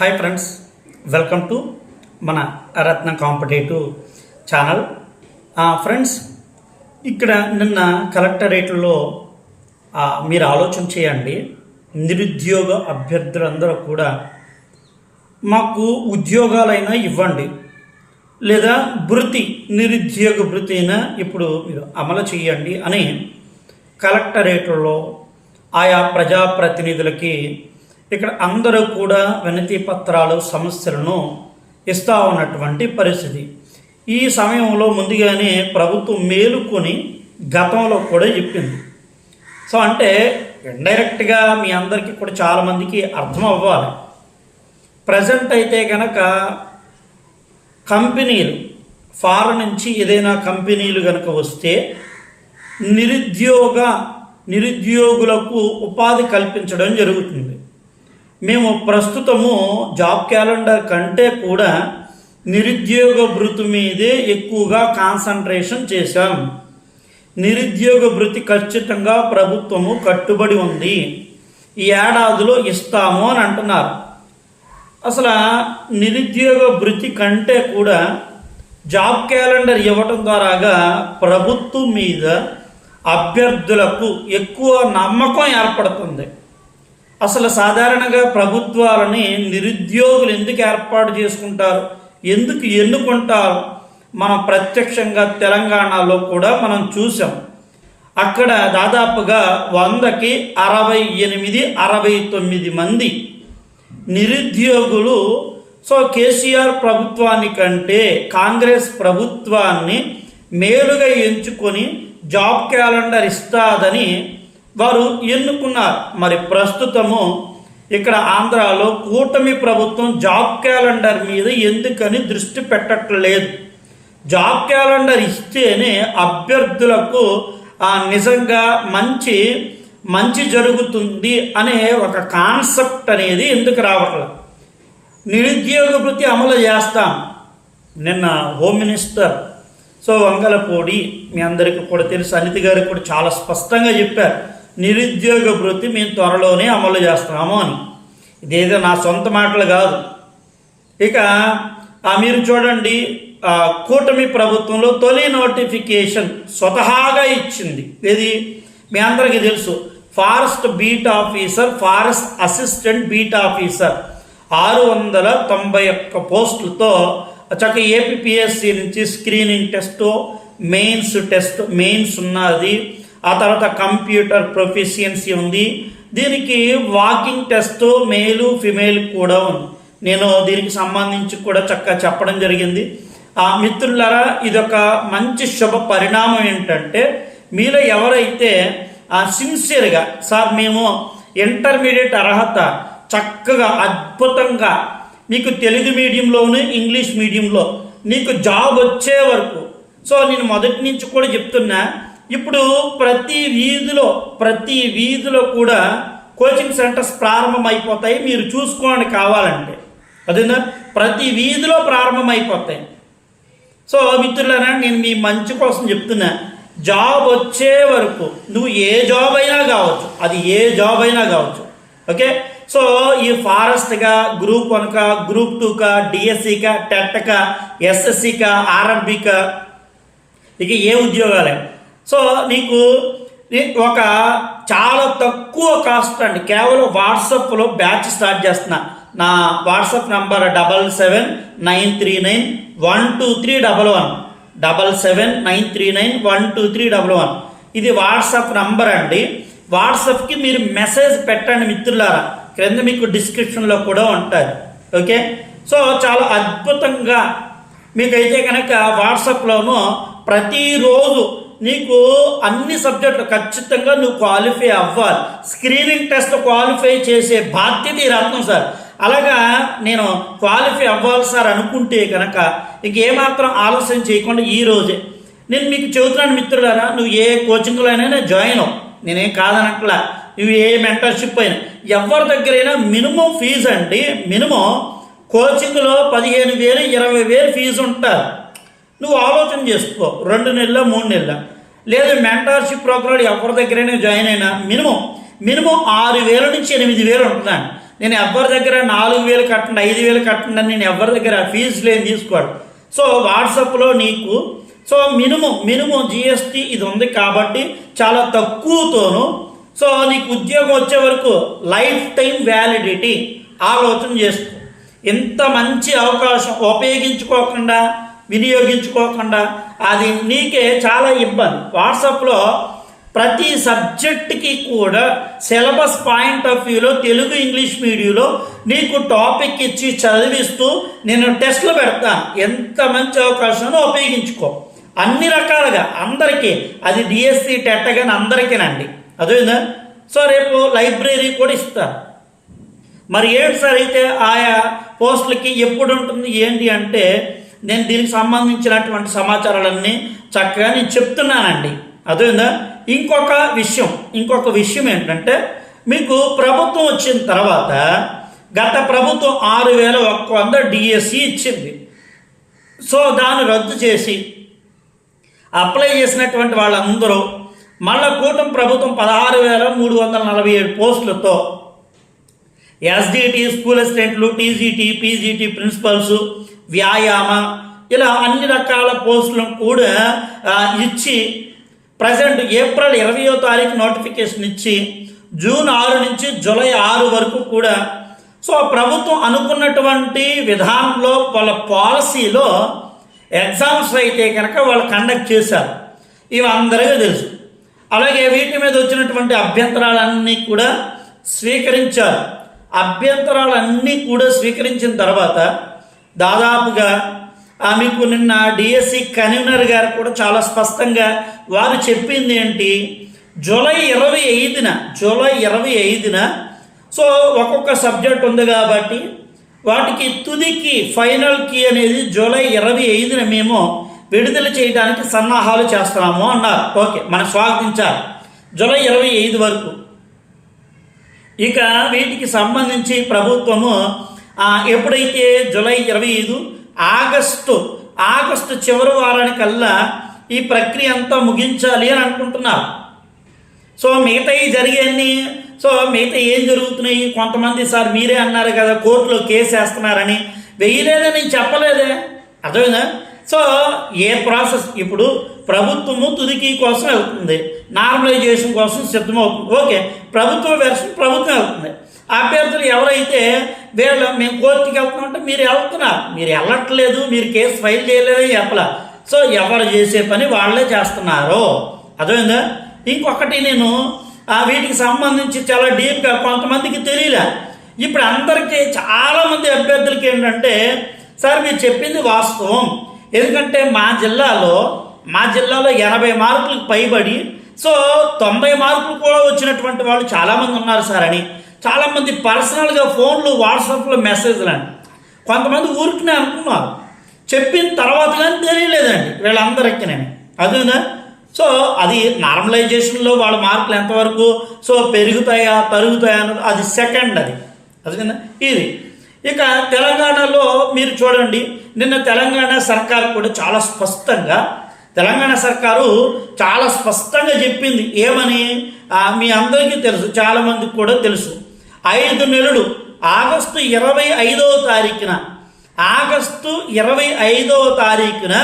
Hi friends welcome to మన రత్న competitive channel. Friends ఇక్కడ నిన్న కలెక్టరేట్లో మీరు ఆలోచన చేయండి. నిరుద్యోగ అభ్యర్థులందరూ కూడా మాకు ఉద్యోగాలైనా ఇవ్వండి. లేదా భృతి నిరుద్యోగ భృతి అయినా ఇప్పుడు మీరు అమలు చేయండి అని కలెక్టరేట్లో ఆయా ప్రజాప్రతినిధులకి ఇక్కడ అందరూ కూడా వినతి పత్రాలు సమస్యలను ఇస్తా ఉన్నటువంటి పరిస్థితి. ఈ సమయంలో ముందుగానే ప్రభుత్వం మేలుకొని గతంలో కూడా చెప్పింది. సో అంటే ఇండైరెక్ట్గా మీ అందరికీ కూడా చాలామందికి అర్థం అవ్వాలి. ప్రజెంట్ అయితే కనుక కంపెనీలు ఫారెన్ నుంచి ఏదైనా కంపెనీలు కనుక వస్తే నిరుద్యోగ నిరుద్యోగులకు ఉపాధి కల్పించడం జరుగుతుంది. మేము ప్రస్తుతము జాబ్ క్యాలెండర్ కంటే కూడా నిరుద్యోగ భృతి మీదే ఎక్కువగా కాన్సన్ట్రేషన్ చేశాం. నిరుద్యోగ భృతి ఖచ్చితంగా ప్రభుత్వము కట్టుబడి ఉంది. ఈ ఏడాదిలో ఇస్తాము అని అంటున్నారు. అసలు నిరుద్యోగ భృతి కంటే కూడా జాబ్ క్యాలెండర్ ఇవ్వటం ద్వారాగా ప్రభుత్వం మీద అభ్యర్థులకు ఎక్కువ నమ్మకం ఏర్పడుతుంది. అసలు సాధారణంగా ప్రభుత్వాలని నిరుద్యోగులు ఎందుకు ఏర్పాటు చేసుకుంటారు? ఎందుకు ఎన్నుకుంటారు? మనం ప్రత్యక్షంగా తెలంగాణలో కూడా మనం చూసాం అక్కడ దాదాపుగా వందకి అరవై ఎనిమిది అరవై తొమ్మిది మంది నిరుద్యోగులు. సో కేసీఆర్ ప్రభుత్వాన్ని కంటే కాంగ్రెస్ ప్రభుత్వాన్ని మేలుగా ఎంచుకొని జాబ్ క్యాలెండర్ ఇస్తాదని వారు ఎన్నుకున్నారు. మరి ప్రస్తుతము ఇక్కడ ఆంధ్రాలో కూటమి ప్రభుత్వం జాబ్ క్యాలెండర్ మీద ఎందుకని దృష్టి పెట్టట్లేదు. జాబ్ క్యాలెండర్ ఇస్తేనే అభ్యర్థులకు నిజంగా మంచి మంచి జరుగుతుంది అనే ఒక కాన్సెప్ట్ అనేది ఎందుకు రావట్లేదు నిరుద్యోగ వృత్తి అమలు చేస్తాం. నిన్న హోమ్ మినిస్టర్ సో వంగలపూడి మీ అందరికీ కూడా తెలుసు అనితి గారికి కూడా చాలా స్పష్టంగా చెప్పారు. నిరుద్యోగ వృత్తి మేము త్వరలోనే అమలు చేస్తాము అని. ఇదేదో నా సొంత మాటలు కాదు. ఇక మీరు చూడండి కూటమి ప్రభుత్వంలో తొలి నోటిఫికేషన్ స్వతహాగా ఇచ్చింది. ఇది మీ అందరికీ తెలుసు forest beat officer forest assistant beat officer ఆరు వందల తొంభై ఒక్క పోస్టులతో చక్క ఏపీఎస్సి నుంచి screening test mains test mains ఉన్నది. ఆ తర్వాత కంప్యూటర్ ప్రొఫిషియన్సీ ఉంది. దీనికి వాకింగ్ టెస్ట్ మేలు ఫిమేల్ కూడా ఉంది. నేను దీనికి సంబంధించి కూడా చక్కగా చెప్పడం జరిగింది. ఆ మిత్రులారా ఇదొక మంచి శుభ పరిణామం ఏంటంటే మీలో ఎవరైతే ఆ సిన్సియర్గా సార్ మేము ఇంటర్మీడియట్ అర్హత చక్కగా అద్భుతంగా మీకు తెలుగు మీడియంలోను ఇంగ్లీష్ మీడియంలో నీకు జాబ్ వచ్చే వరకు సో నేను మొదటి నుంచి కూడా చెప్తున్నా ఇప్పుడు ప్రతి వీధిలో ప్రతి వీధిలో కూడా కోచింగ్ సెంటర్స్ ప్రారంభమైపోతాయి. మీరు చూసుకోండి కావాలంటే. అదేనా? ప్రతి వీధిలో ప్రారంభమైపోతాయి. సో మిత్రులారా నేను మీ మంచి కోసం చెప్తున్నా. జాబ్ వచ్చే వరకు నువ్వు ఏ జాబ్ అయినా కావచ్చు అది ఏ జాబ్ అయినా కావచ్చు ఓకే? సో ఈ ఫారెస్ట్గా గ్రూప్ వన్కా గ్రూప్ టూకా డిఎస్సికా టెట్కా ఎస్ఎస్సికా ఆర్ఎంబీకా ఇక ఏ ఉద్యోగాలే? సో నీకు ఒక చాలా తక్కువ కాస్ట్ అండి. కేవలం వాట్సాప్లో బ్యాచ్ స్టార్ట్ చేస్తున్నా. నా WhatsApp number double seven nine three nine one two three double one double seven nine three nine one two three double one ఇది వాట్సాప్ నంబర్ అండి. వాట్సాప్కి మీరు మెసేజ్ పెట్టండి మిత్రులారా. క్రింద మీకు డిస్క్రిప్షన్లో కూడా ఉంటుంది. ఓకే? సో చాలా అద్భుతంగా మీకైతే కనుక వాట్సాప్లోనూ ప్రతిరోజు నీకు అన్ని సబ్జెక్టులు ఖచ్చితంగా నువ్వు క్వాలిఫై అవ్వాలి. స్క్రీనింగ్ టెస్ట్ క్వాలిఫై చేసే బాధ్యత ఈ రత్నం సార్. అలాగా నేను క్వాలిఫై అవ్వాలి సార్ అనుకుంటే కనుక ఇంకేమాత్రం ఆలస్యం చేయకుండా ఈ రోజే. నేను మీకు చెబుతున్నాను మిత్రులారా నువ్వు ఏ కోచింగ్లో అయినా జాయిన్ అవు నేనేం కాదనట్లా. నువ్వు ఏ మెంటర్షిప్ అయినా. ఎవరి దగ్గరైనా మినిమం ఫీజు అండి మినిమం కోచింగ్లో పదిహేను వేలు ఇరవై వేలు ఫీజు ఉంటారు. నువ్వు ఆలోచన చేసుకో. రెండు నెలల మూడు నెలల. లేదు మెంటార్షిప్ ప్రోగ్రామ్ ఎవరి దగ్గరైనా జాయిన్ అయినా మినిమం మినిమం ఆరు వేల నుంచి ఎనిమిది వేలు ఉంటుందండి నేను ఎవరి దగ్గర నాలుగు వేలు కట్టండి ఐదు వేలు కట్టండి అని నేను ఎవరి దగ్గర ఫీజు లేని తీసుకోడు. సో వాట్సాప్లో నీకు సో మినిమం మినిమం జిఎస్టీ ఇది ఉంది కాబట్టి చాలా తక్కువతోను. సో నీకు ఉద్యోగం వచ్చే వరకు లైఫ్ టైం వ్యాలిడిటీ. ఆలోచన చేసుకో. ఇంత మంచి అవకాశం ఉపయోగించుకోకుండా వినియోగించుకోకుండా అది నీకే చాలా ఇబ్బంది. వాట్సాప్లో ప్రతి సబ్జెక్ట్కి కూడా సిలబస్ పాయింట్ ఆఫ్ వ్యూలో తెలుగు ఇంగ్లీష్ మీడియంలో నీకు టాపిక్ ఇచ్చి చదివిస్తూ నేను టెస్ట్లు పెడతాను ఎంత మంచి అవకాశం ఉపయోగించుకో. అన్ని రకాలుగా అందరికీ అది డిఎస్సి టెట్ కానీ అందరికీనండి. అదేందా సో రేపు లైబ్రరీ కూడా ఇస్తారు మరి ఏంటి సార్ అయితే ఆయా పోస్టులకి ఎప్పుడు ఉంటుంది? ఏంటి అంటే నేను దీనికి సంబంధించినటువంటి సమాచారాలన్నీ చక్కగా నేను చెప్తున్నానండి. అదేవిధంగా ఇంకొక విషయం ఇంకొక విషయం ఏంటంటే మీకు ప్రభుత్వం వచ్చిన తర్వాత గత ప్రభుత్వం ఆరు వేల ఒక్క వంద డిఎస్సి ఇచ్చింది. సో దాన్ని రద్దు చేసి అప్లై చేసినటువంటి వాళ్ళందరూ మళ్ళా కూటమి ప్రభుత్వం పదహారు వేల మూడు వందల నలభై ఏడు పోస్టులతో ఎస్డిటి స్కూల్ అసిస్టెంట్లు టీజీటీ పీజీటీ ప్రిన్సిపల్స్ వ్యాయామ ఇలా అన్ని రకాల పోస్టులను కూడా ఇచ్చి ప్రజెంట్ ఏప్రిల్ ఇరవయో తారీఖు నోటిఫికేషన్ ఇచ్చి జూన్ ఆరు నుంచి జూలై ఆరు వరకు కూడా సో ప్రభుత్వం అనుకున్నటువంటి విధానంలో వాళ్ళ పాలసీలో ఎగ్జామ్స్ అయితే కనుక వాళ్ళు కండక్ట్ చేశారు. ఇవి అందరికీ తెలుసు. అలాగే వీటి మీద వచ్చినటువంటి అభ్యంతరాలన్నీ కూడా స్వీకరించారు. అభ్యంతరాలన్నీ కూడా స్వీకరించిన తర్వాత దాదాపుగా ఆ మీకు నిన్న డిఎస్సి కన్వీనర్ గారు కూడా చాలా స్పష్టంగా వారు చెప్పింది ఏంటి? జూలై ఇరవై ఐదున జూలై ఇరవై ఐదున సో ఒక్కొక్క సబ్జెక్ట్ ఉంది కాబట్టి వాటికి తుదికి ఫైనల్ కీ అనేది జూలై ఇరవై ఐదున మేము విడుదల చేయడానికి సన్నాహాలు చేస్తున్నాము అన్నారు. ఓకే మనం స్వాగతించాలి జూలై ఇరవై ఐదు వరకు. ఇక వీటికి సంబంధించి ప్రభుత్వము ఎప్పుడైతే జూలై ఇరవై ఐదు ఆగస్టు ఆగస్టు చివరి వారానికల్లా ఈ ప్రక్రియ అంతా ముగించాలి అని అనుకుంటున్నారు. సో మిగతాయి జరిగేన్ని సో మిగతా ఏం జరుగుతున్నాయి కొంతమంది సార్ మీరే అన్నారు కదా కోర్టులో కేసు వేస్తున్నారని. వేయలేదని నేను చెప్పలేదే. అర్థమైందా? సో ఏ ప్రాసెస్? ఇప్పుడు ప్రభుత్వము తుదికి కోసం వెళ్తుంది. నార్మలైజేషన్ కోసం సిద్ధమవుతుంది. ఓకే ప్రభుత్వ వెర్షన్ ప్రభుత్వం వెళ్తుంది. అభ్యర్థులు ఎవరైతే వీళ్ళు మేము కోర్టుకి వెళ్తున్నామంటే మీరు వెళ్తున్నారు. మీరు వెళ్ళట్లేదు మీరు కేసు ఫైల్ చేయలేదని చెప్పలా. సో ఎవరు చేసే పని వాళ్ళే చేస్తున్నారు. అర్థమైందా? ఇంకొకటి నేను ఆ వీటికి సంబంధించి చాలా డీప్గా కొంతమందికి తెలియలే. ఇప్పుడు అందరికీ చాలామంది అభ్యర్థులకి ఏంటంటే సార్ మీరు చెప్పింది వాస్తవం. ఎందుకంటే మా జిల్లాలో మా జిల్లాలో ఎనభై మార్కులకు పైబడి సో తొంభై మార్కులు కూడా వచ్చినటువంటి వాళ్ళు చాలామంది ఉన్నారు సార్ అని. చాలామంది పర్సనల్గా ఫోన్లు వాట్సాప్లో మెసేజ్లు అని. కొంతమంది ఊరికినే అనుకున్నారు. చెప్పిన తర్వాత కానీ తెలియలేదండి వీళ్ళందరికీ నేను. అదేనా? సో అది నార్మలైజేషన్లో వాళ్ళ మార్కులు ఎంతవరకు? సో పెరుగుతాయా తరుగుతాయా అన్నది అది సెకండ్ అది. అదేనా? ఇది. ఇక తెలంగాణలో మీరు చూడండి నిన్న తెలంగాణ సర్కార్ కూడా చాలా స్పష్టంగా తెలంగాణ సర్కారు చాలా స్పష్టంగా చెప్పింది. ఏమని? మీ అందరికీ తెలుసు చాలామందికి కూడా తెలుసు. ఐదు నెలలు ఆగస్టు ఇరవై ఐదవ తారీఖున ఆగస్టు ఇరవై ఐదవ తారీఖున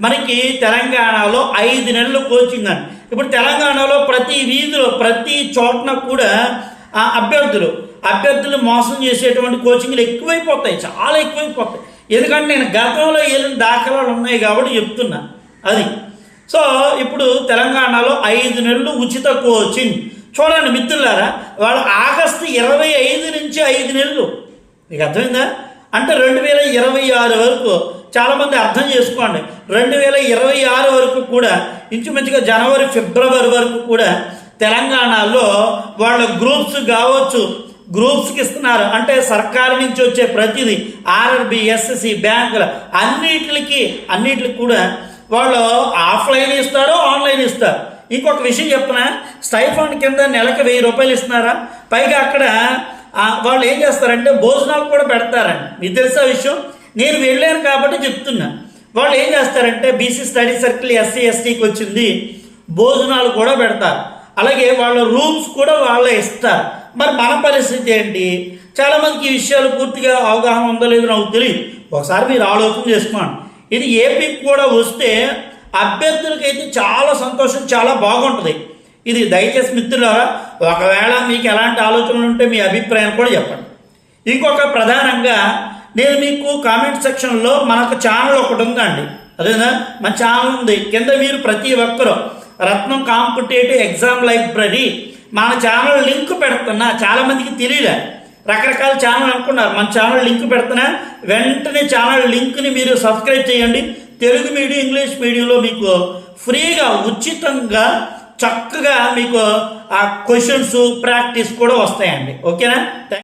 మనకి తెలంగాణలో ఐదు నెలలు కోచింగ్ అని. ఇప్పుడు తెలంగాణలో ప్రతి వీధిలో ప్రతి చోటన కూడా అభ్యర్థులు అభ్యర్థులు మోసం చేసేటువంటి కోచింగ్లు ఎక్కువైపోతాయి చాలా ఎక్కువైపోతాయి. ఎందుకంటే నేను గతంలో వెళ్ళిన దాఖలాలు ఉన్నాయి కాబట్టి చెప్తున్నా. అది. సో ఇప్పుడు తెలంగాణలో ఐదు నెలలు ఉచిత కోచింగ్. చూడండి మిత్రులారా వాళ్ళు ఆగస్టు ఇరవై ఐదు నుంచి ఐదు నెలలు. మీకు అర్థమైందా? అంటే రెండు వేల ఇరవై ఆరు వరకు చాలామంది అర్థం చేసుకోండి. రెండు వేల ఇరవై ఆరు వరకు కూడా ఇంచుమించుగా జనవరి ఫిబ్రవరి వరకు కూడా తెలంగాణలో వాళ్ళ గ్రూప్స్ కావచ్చు గ్రూప్స్కి ఇస్తున్నారు. అంటే సర్కారు నుంచి వచ్చే ప్రతిదీ ఆర్ఆర్బి ఎస్ఎస్సి బ్యాంకుల అన్నిటికి అన్నిటికి కూడా వాళ్ళు ఆఫ్లైన్ ఇస్తారు ఆన్లైన్ ఇస్తారు. ఇంకొక విషయం చెప్పిన స్టైఫండ్ కింద నెలకు వెయ్యి రూపాయలు ఇస్తున్నారా? పైగా అక్కడ వాళ్ళు ఏం చేస్తారంటే భోజనాలు కూడా పెడతారండి. మీకు తెలుసా విషయం? నేను వెళ్ళాను కాబట్టి చెప్తున్నా. వాళ్ళు ఏం చేస్తారంటే బీసీ స్టడీ సర్కిల్ ఎస్సీ ఎస్టీకి వచ్చింది భోజనాలు కూడా పెడతారు. అలాగే వాళ్ళ రూమ్స్ కూడా వాళ్ళే ఇస్తారు. మరి మన పరిస్థితి ఏంటి? చాలామందికి ఈ విషయాలు పూర్తిగా అవగాహన ఉందో లేదో నాకు తెలియదు. ఒకసారి మీరు ఆలోచన చేసుకోండి. ఇది ఏపీకి కూడా వస్తే అభ్యర్థులకైతే చాలా సంతోషం చాలా బాగుంటుంది. ఇది దయచేసి మిత్రులారా ఒకవేళ మీకు ఎలాంటి ఆలోచనలు ఉంటే మీ అభిప్రాయం కూడా చెప్పండి. ఇంకొక ప్రధానంగా నేను మీకు కామెంట్ సెక్షన్లో మనకు ఛానల్ ఒకటి ఉందండి. అదేనా? మన ఛానల్ ఉంది. కింద మీరు ప్రతి ఒక్కరూ రత్నం కాంపిటేటివ్ ఎగ్జామ్ లైబ్రరీ మన ఛానల్ లింక్ పెడుతున్నా చాలామందికి తెలియలే. రకరకాల ఛానల్ అనుకున్నారు. మన ఛానల్ లింక్ పెడుతున్నా. వెంటనే ఛానల్ లింక్ని మీరు సబ్స్క్రైబ్ చేయండి. తెలుగు మీడియం ఇంగ్లీష్ మీడియంలో మీకు ఫ్రీగా ఉచితంగా చక్కగా మీకు ఆ క్వశ్చన్స్ ప్రాక్టీస్ కూడా వస్తాయండి. ఓకేనా?